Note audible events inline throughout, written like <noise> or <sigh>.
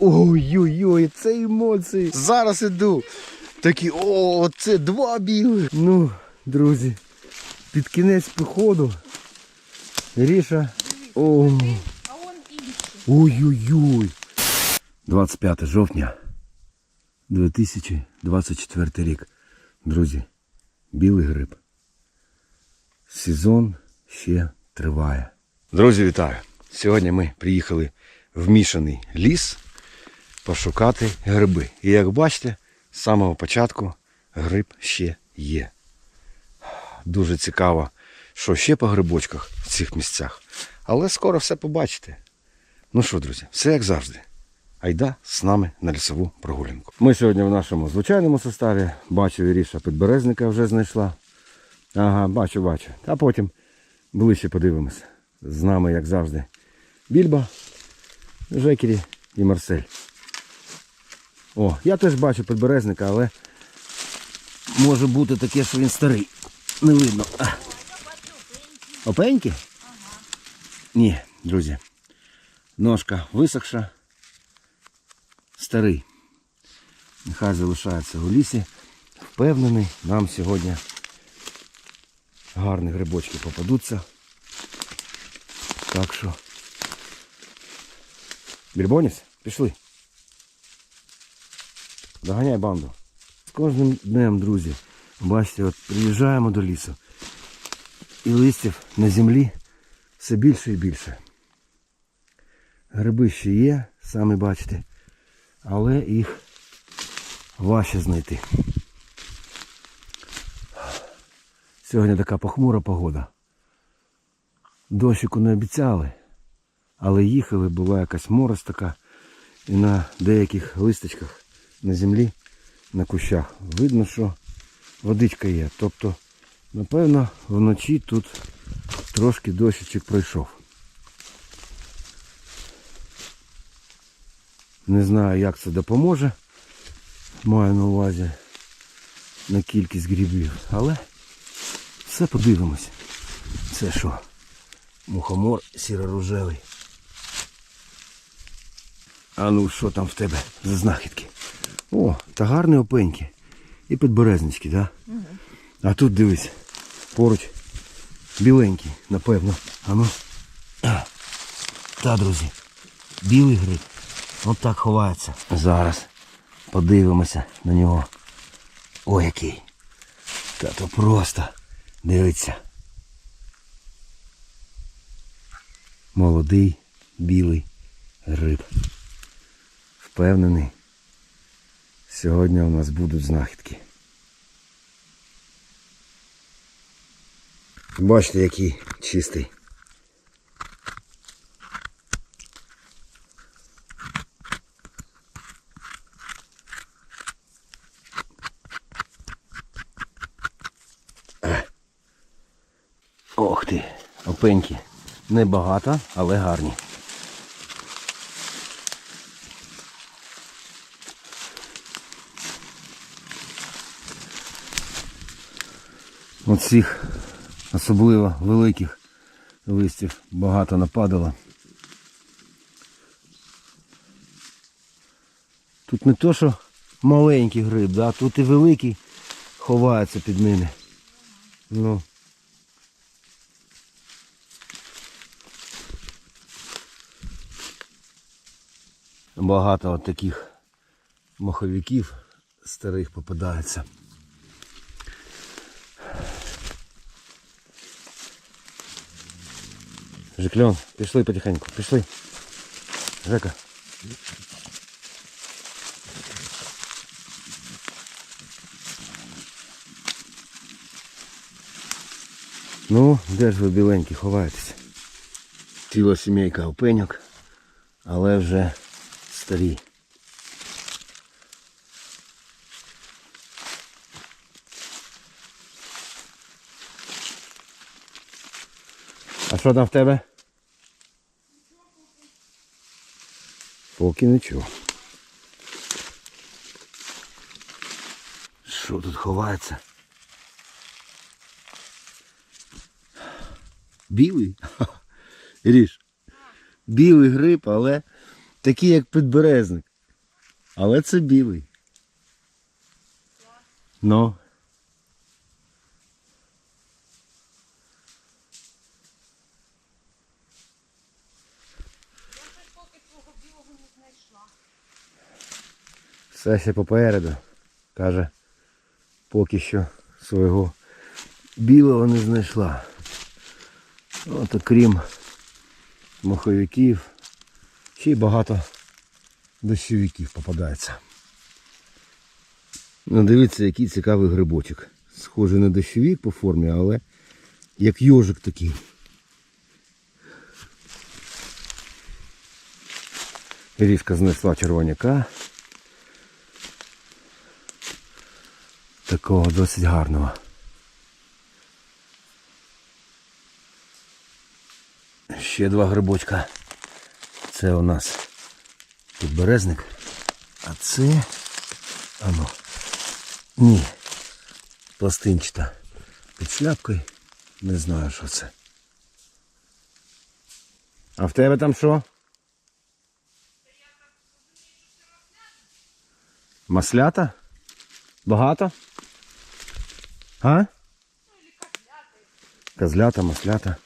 Ой-ой-ой, це емоції. Зараз іду. Такі, о, це два білих. Ну, друзі, під кінець походу. Ріша. О. Ой-ой-ой. 25 жовтня 2024 рік. Друзі, білий гриб. Сезон ще триває. Друзі, вітаю! Сьогодні ми приїхали в мішаний ліс пошукати гриби. І як бачите, з самого початку гриб ще є. Дуже цікаво, що ще по грибочках в цих місцях. Але скоро все побачите. Ну що, друзі, все як завжди. Айда з нами на лісову прогулянку. Ми сьогодні в нашому звичайному составі. Бачу, Іріша підберезника вже знайшла. Ага, бачу, бачу. А потім ближче подивимося. З нами, як завжди, Більба, Жекері і Марсель. О, я теж бачу підберезника, але може бути таке, що він старий. Не видно. Опеньки? Ні, друзі. Ножка висохша. Старий. Нехай залишається у лісі. Впевнений, нам сьогодні гарні грибочки попадуться. Так що. Більбоніс, пішли. Доганяй банду. З кожним днем, друзі, бачите, от приїжджаємо до лісу. І листів на землі все більше і більше. Гриби ще є, самі бачите, але їх важче знайти. Сьогодні така похмура погода. Дощику не обіцяли, але їхали, була якась мороз така, і на деяких листочках на землі, на кущах видно, що водичка є. Тобто, напевно, вночі тут трошки дощичок пройшов. Не знаю, як це допоможе. Маю на увазі на кількість грибів. Але все подивимось. Це що? Мухомор сіро-рожевий. А ну що там в тебе за знахідки? О, та гарні опеньки. І підберезнички, так? Да? А тут дивись, поруч біленький, напевно. А ну. Та, друзі, білий гриб. От так ховається. Зараз подивимося на нього. Ой, який. Та то просто. Дивиться. Молодий білий гриб. Впевнений. Сьогодні у нас будуть знахідки. Бачите, який чистий. Ох ти, опеньки. Небагато, але гарні. От цих особливо великих листів багато нападало. Тут не то, що маленький гриб, да? тут і великий ховається під ними. Ну. Багато от таких маховиків старих попадається. Жеклен, пішли потихеньку, пішли. Жека. Ну, де ж ви біленькі ховаєтесь? Ціла сімейка опеньок, але вже старі. А що там в тебе? Поки нічого. Що тут ховається? Білий? <laughs> Ріж. Білий гриб, але такий як підберезник. Але це білий. Ну. Я щось поки твого білого не знайшла. Все ще попереду. Каже, поки що свого білого не знайшла. От окрім моховиків, ще й багато дощовиків попадається. Ну, дивіться, який цікавий грибочок. Схожий на дощовик по формі, але як йожик такий. Різка знесла червоняка. Такого досить гарного. Ще два грибочка. Це у нас підберезник. А це. Ану. Ні. Пластинчата. Під шляпкою. Не знаю, що це. А в тебе там що? Маслята? Багато? А? Козлята, маслята.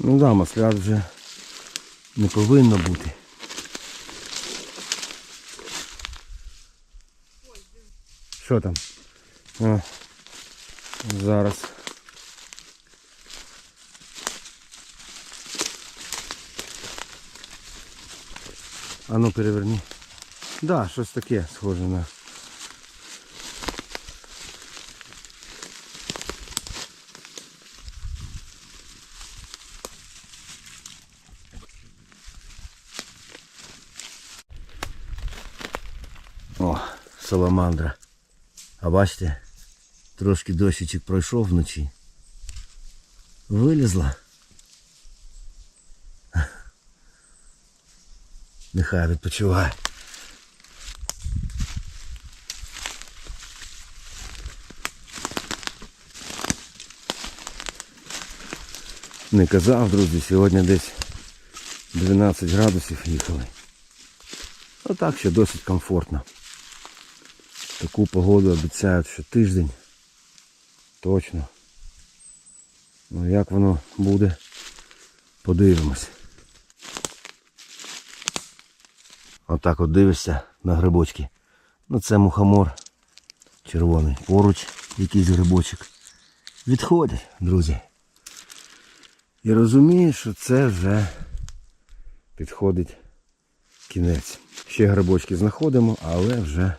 Ну да, маслят вже не повинно бути. Що там? А, зараз. А ну переверни. Да, щось таке схоже на. О, саламандра. А бачите, трошки дощичок пройшов вночі. Вилізла. Нехай відпочиває. Не казав, друзі, сьогодні десь 12 градусів їхали. А так ще досить комфортно. Таку погоду обіцяють, що тиждень. Точно. Ну як воно буде, подивимось. Отак от дивишся на грибочки. Ну це мухомор червоний. Поруч якийсь грибочок. Відходять, друзі. І розумієш, що це вже підходить кінець. Ще грибочки знаходимо, але вже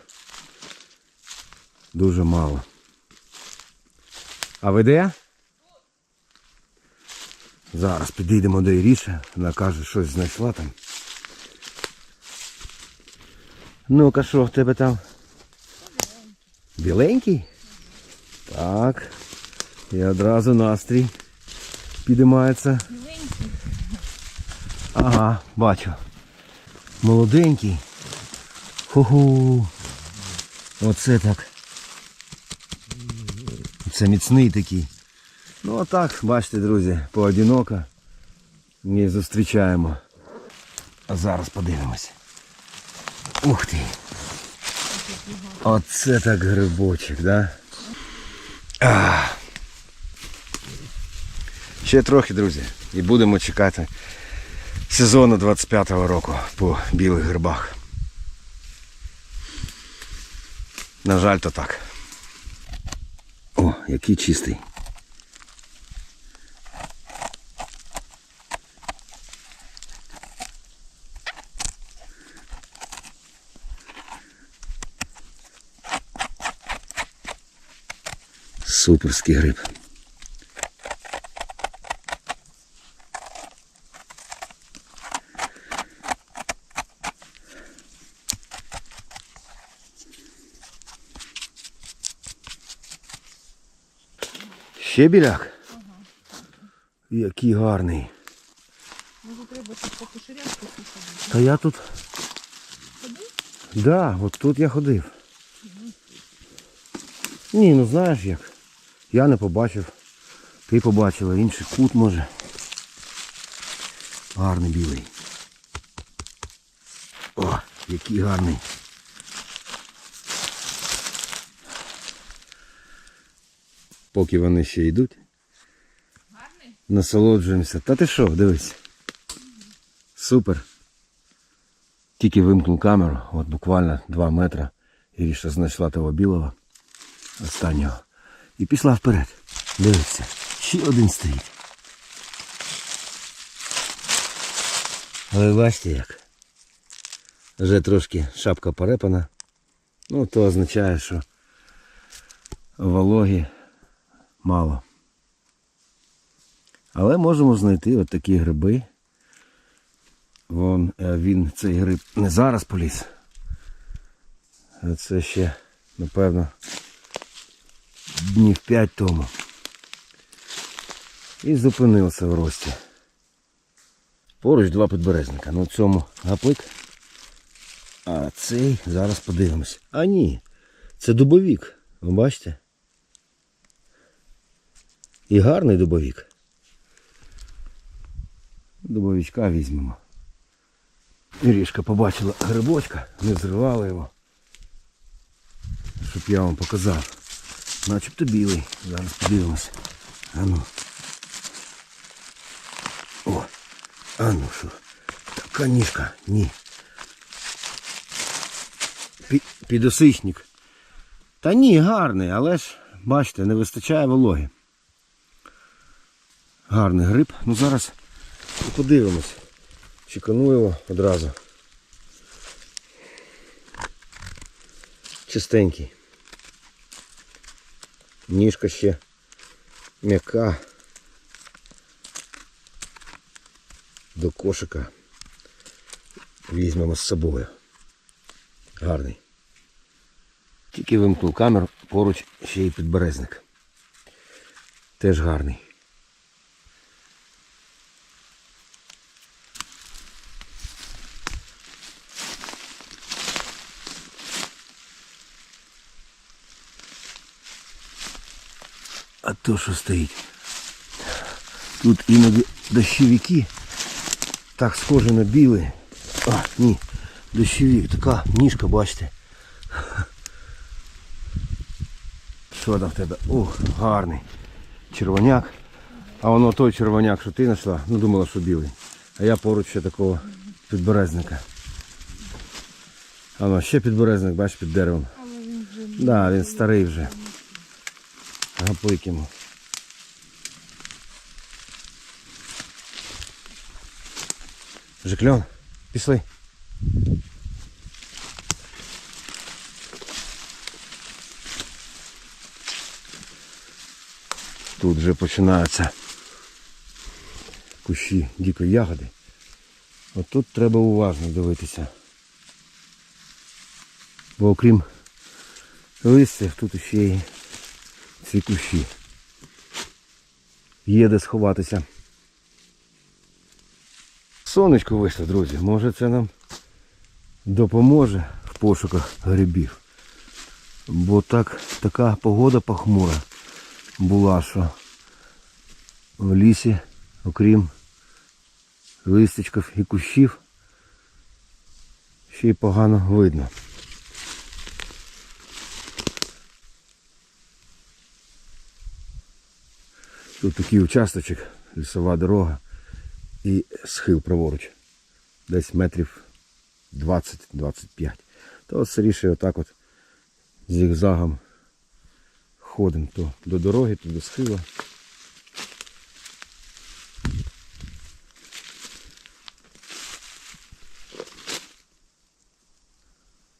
дуже мало. А ви де? Зараз підійдемо до Іріші. Вона каже, щось знайшла там. Ну-ка, що в тебе там? Біленький? Так. І одразу настрій підіймається. Ага, бачу. Молоденький. Ху-ху. Оце так. Це міцний такий. Ну а так, бачите, друзі, поодиноко не зустрічаємо. А зараз подивимось. Ух ти. Оце так грибочок, да? А. Ще трохи, друзі, і будемо чекати сезону 25-го року по білих грибах. На жаль, то так. О, який чистий. Суперський гриб. Ще біляк? Який гарний. Може треба тут по кошерятку. Та я тут. Ходив? Да, от тут я ходив. Ні, ну знаєш як. Я не побачив. Ти побачила, інший кут може. Гарний білий. О, який гарний. Поки вони ще йдуть, Гарний? насолоджуємося. Та ти що, дивись. Супер. Тільки вимкнув камеру, от буквально 2 метри. Іріша знайшла того білого останнього. І пішла вперед. Дивіться, ще один стоїть. Але бачите як. Вже трошки шапка порепана. Ну, то означає, що вологі мало. Але можемо знайти от такі гриби. Вон е, він цей гриб не зараз поліз. А це ще, напевно, днів 5 тому. І зупинився в рості. Поруч два підберезника. Ну, цьому гаплик. А цей зараз подивимось. А ні, це дубовік. Ви бачите? І гарний дубовік. Дубовичка візьмемо. Ірішка побачила грибочка, не зривала його. Щоб я вам показав. Начебто білий. Зараз подивимося. А ну. О, а ну що. Така ніжка. Ні. Пі- Підосичник. Та ні, гарний, але ж, бачите, не вистачає вологи. Гарний гриб. Ну зараз подивимось. Чекану його одразу. Чистенький. Ніжка ще м'яка. До кошика візьмемо з собою. Гарний. Тільки вимкнув камеру, поруч ще й підберезник. Теж гарний. То що стоїть? Тут іноді дощовики. Так схоже на білий. А, ні, дощовик. Така ніжка, бачите. Що там в тебе? Ух, гарний. Червоняк. А воно той червоняк, що ти знайшла, ну думала, що білий. А я поруч ще такого підберезника. А ну, ще підберезник, бачиш, під деревом. Так, да, він старий вже. Гаплик йому. Жикльон, пішли. Тут вже починаються кущі дикої ягоди. От тут треба уважно дивитися. Бо окрім листя, тут ще й ці кущі. Є де сховатися. Сонечко вийшло, друзі. Може це нам допоможе в пошуках грибів. Бо так, така погода похмура була, що в лісі, окрім листячків і кущів, ще й погано видно. Тут такий участочок, лісова дорога і схил праворуч. Десь метрів 20-25. То сиріше отак от зігзагом ходимо то до дороги, то до схила.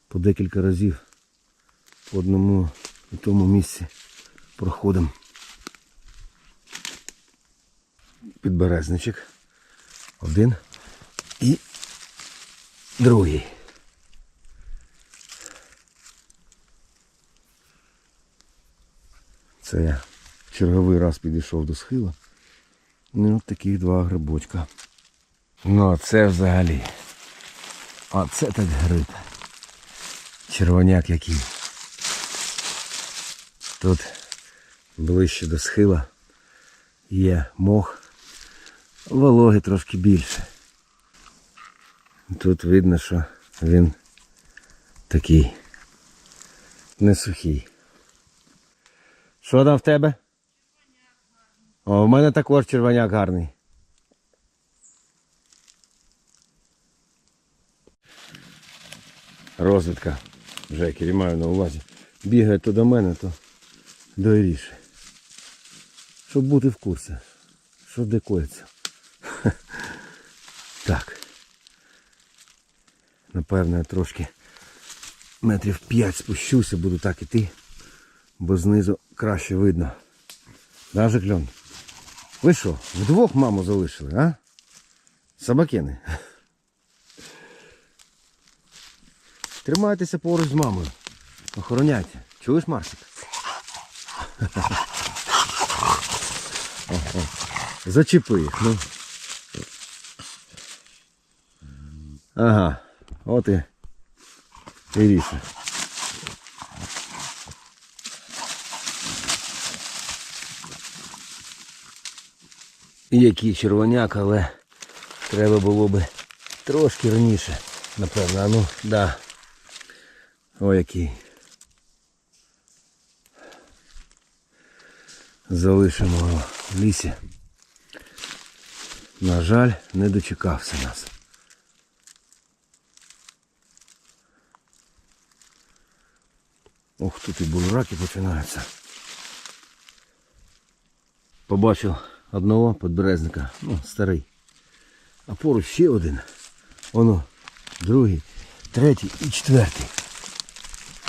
По декілька разів по одному і тому місці проходимо. Підберезничок. Один і другий. Це я черговий раз підійшов до схила. Ну, от таких два грибочка. Ну, а це взагалі. А це так гриб. Червоняк який. Тут ближче до схила є мох, вологи трошки більше. Тут видно, що він такий не сухий. Що там в тебе? О, в мене також червоняк гарний. Розвідка. Жекері маю на увазі. Бігає то до мене, то до Іріші. Щоб бути в курсі. Що де. <laughs> Так. Напевно, я трошки метрів 5 спущуся, буду так іти, бо знизу краще видно. Да, Жекльон? Ви що, вдвох маму залишили, а? Собакени. <laughs> Тримайтеся поруч з мамою. Охороняйте. Чуєш, Марсик? <laughs> Зачепи їх, ну. Ага, от і Іріша. Який червоняк, але треба було би трошки раніше, напевно. А ну, да. О, який. Залишимо його в лісі. На жаль, не дочекався нас. Ох, тут і бураки починаються. Побачив одного подберезника, ну, старий. А поруч ще один. Воно, другий, третій і четвертий.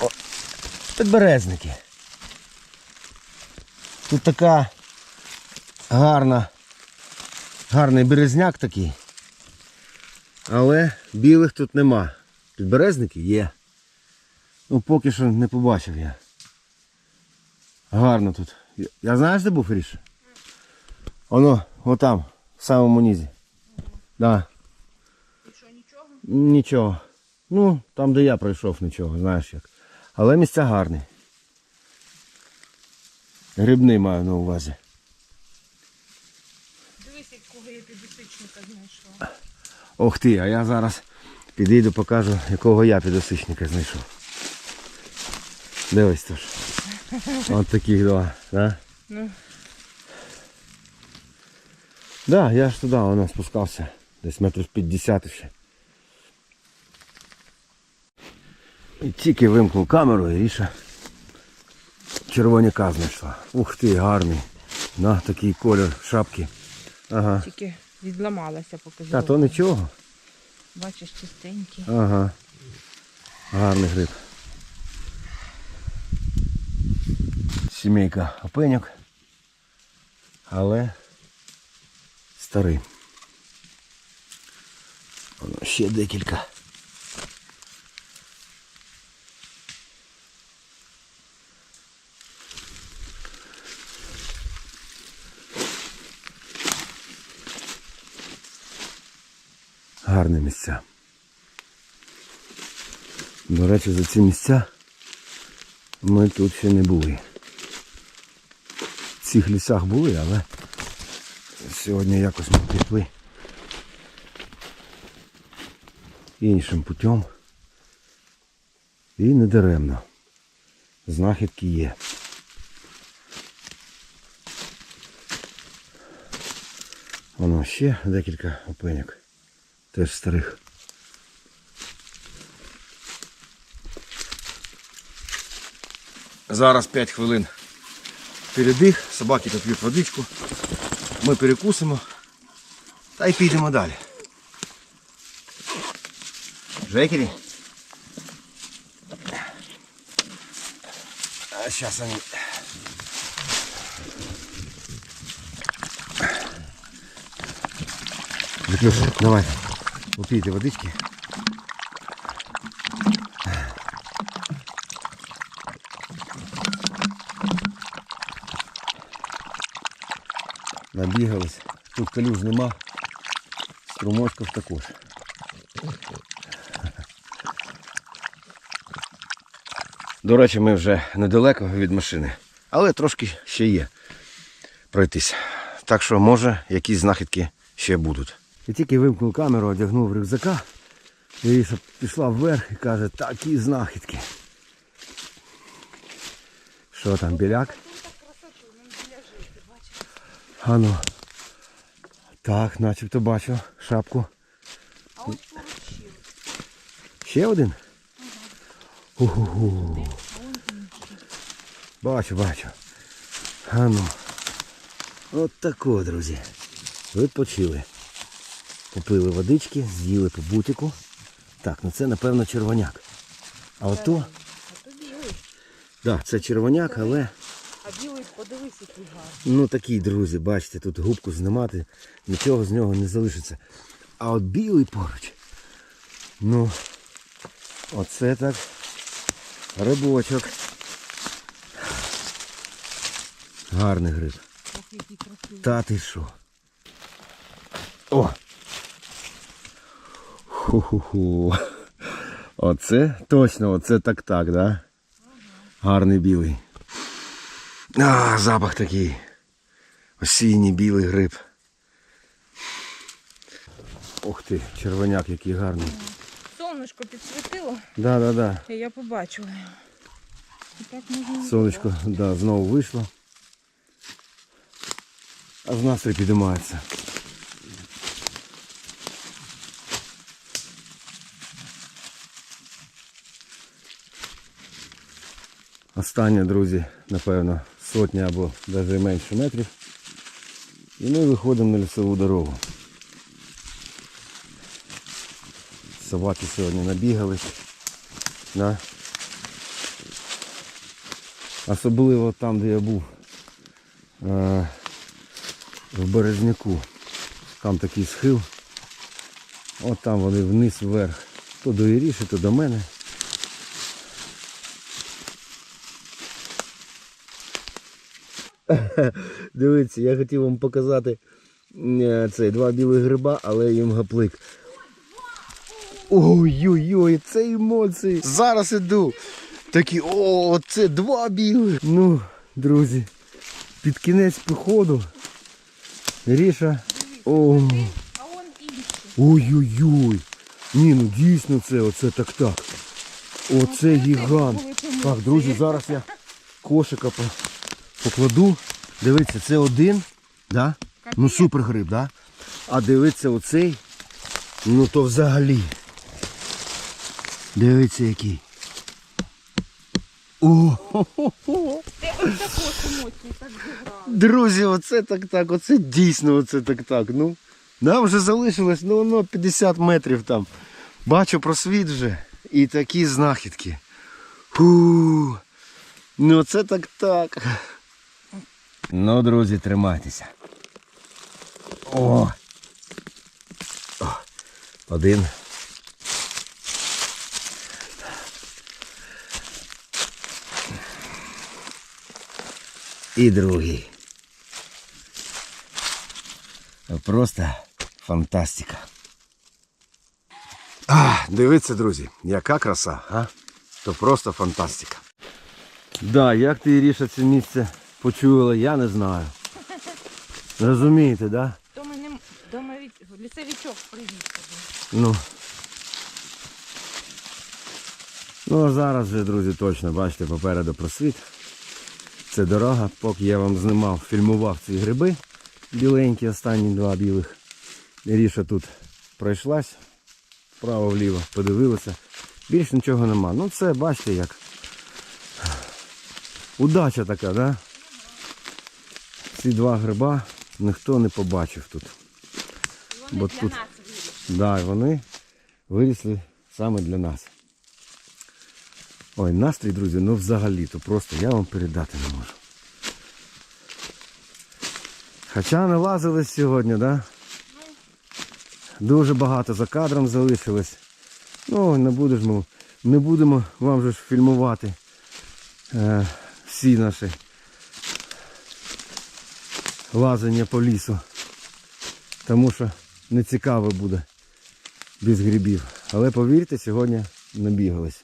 О, підберезники. Тут така гарна, гарний березняк такий. Але білих тут нема. Підберезники є. Ну поки що не побачив я. Гарно тут. Я, знаєш, де був Ріша? Воно, отам, в самому низі. Да. І що, нічого? Нічого. Ну, там, де я пройшов, нічого, знаєш як. Але місця гарні. Грибний маю на увазі. Дивись, якого я підосичника знайшла. Ох ти, а я зараз підійду, покажу, якого я підосичника знайшов. Дивись тож. От таких два, да? Ну, Да, я ж туди воно спускався. Десь метрів 50 ще. І тільки вимкнув камеру і Ріша червоняка знайшла. Ух ти, гарний. На такий колір шапки. Ага. тільки відламалася, поки Та то нічого. Бачиш, чистенький. Ага. Гарний гриб. Сімейка опеньок. Але старий. Воно ще декілька. Гарні місця. До речі, за ці місця ми тут ще не були. Цих лісах були, але сьогодні якось ми пішли іншим путем. І не даремно. Знахідки є. Воно ще декілька опеньок. Теж старих. Зараз 5 хвилин передих, собаки тут п'ють водичку. Ми перекусимо та й підемо далі. Жекері. А зараз вони. Заклюша, давай. Попійте водички. Набігались. Тут калюж нема. Струмочків також. До речі, ми вже недалеко від машини, але трошки ще є пройтись. Так що, може, якісь знахідки ще будуть. Я тільки вимкнув камеру, одягнув рюкзака. Іріша пішла вверх і каже, такі знахідки. Що там, біляк? Ану. Так, начебто бачу шапку. А ось поручив. Ще один? Угу. Бачу, бачу. Ану. От тако, друзі. Відпочили. Попили водички, з'їли по бутику. Так, ну це напевно червоняк. А ото, білий. да, це червоняк, але А білий, подивись, який гарний. Ну такий, друзі, бачите, тут губку знімати, нічого з нього не залишиться. А от білий поруч. Ну, оце так. Рибочок. Гарний гриб. Та ти що? О! Ху-ху-ху. Оце точно, оце так-так, да? Гарний білий. А, запах такий. Осінній білий гриб. Ух ти, червоняк який гарний. Сонечко підсвітило, Да, да, да. і я побачила його. І так можна Сонечко, да, знову вийшло. Аж настрій підіймається. Останнє, друзі, напевно, сотня або навіть менше метрів. І ми виходимо на лісову дорогу. Собаки сьогодні набігались. Да? Особливо там, де я був е, в Березняку. Там такий схил. От там вони вниз вверх. То до Іріші, то до мене. <laughs> Дивіться, я хотів вам показати е, цей два білих гриба, але їм гаплик. Ой-ой-ой, це емоції. Зараз іду. Такі, о, це два білих. Ну, друзі, під кінець походу. Ріша. О, ой-ой-ой. Ні, ну дійсно це, оце так так. Оце гігант. Так, друзі, зараз я кошика по- покладу. Дивіться, це один, да? Ну супер гриб, да? А дивіться оцей, ну то взагалі. Дивіться який. О, емоції так зіграли. Друзі, оце так так, оце дійсно оце так так. Ну, нам вже залишилось ну, воно 50 метрів там. Бачу просвіт вже. І такі знахідки. Фу. Ну це так так. Ну, друзі, тримайтеся. О. О. Один. І другий. Просто фантастика. А, дивіться, друзі, яка краса, а? То просто фантастика. Да, як ти Іріша це місце почула, я не знаю. Розумієте, да? То мене домові... лісовичок привіз. Ну. Ну а зараз вже, друзі, точно, бачите, попереду просвіт. Це дорога, поки я вам знімав, фільмував ці гриби біленькі, останні два білих. Ріша тут пройшлась, вправо-вліво, подивилася. Більш нічого нема. Ну це, бачите як. Удача така, да? Ці два гриба ніхто не побачив тут. Вони Бо для тут- нас вирішили. Да, вони вирісли саме для нас. Ой, настрій, друзі, ну взагалі, то просто я вам передати не можу. Хоча не лазили сьогодні, да? Дуже багато за кадром залишилось. Ну, не будемо, не будемо вам же ж фільмувати е, всі наші лазення по лісу. Тому що не цікаво буде без грибів. Але повірте, сьогодні набігались.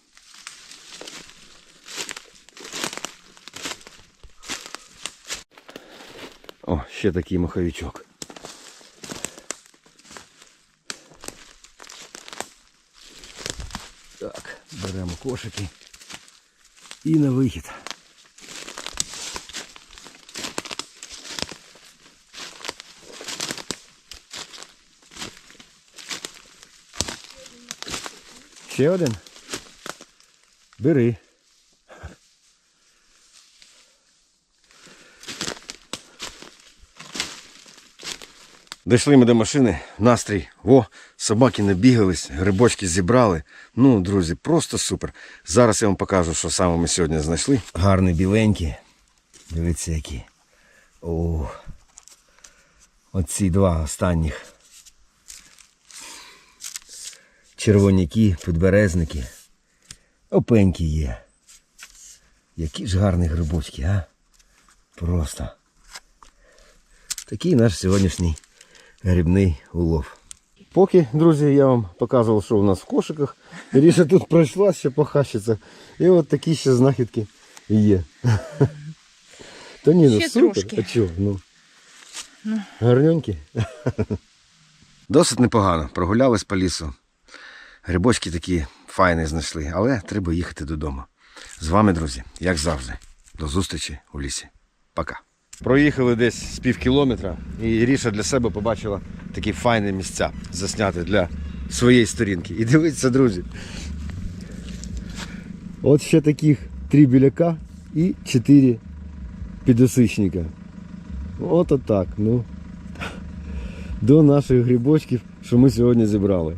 О, ще такий маховичок. Так, беремо кошики і на вихід. Ще один? Бери. Дійшли ми до машини, настрій. О, собаки набігались, грибочки зібрали. Ну, друзі, просто супер. Зараз я вам покажу, що саме ми сьогодні знайшли. Гарні біленькі. Дивіться, які. О. Оці два останніх. Червоняки, підберезники. Опенькі є. Які ж гарні грибочки, а? Просто. Такий наш сьогоднішній грибний улов. Поки, друзі, я вам показував, що у нас в кошиках. Ріша тут пройшла ще похащиться. І от такі ще знахідки є. Та ні, ну супер. А чого? Ну. Гарненькі. Досить непогано. Прогулялись по лісу. Грибочки такі файні знайшли, але треба їхати додому. З вами, друзі, як завжди. До зустрічі у лісі. Пока. Проїхали десь з пів кілометра, і Ріша для себе побачила такі файні місця засняти для своєї сторінки. І дивіться, друзі. От ще таких три біляка і чотири підосичника. От отак, ну. До наших грибочків, що ми сьогодні зібрали.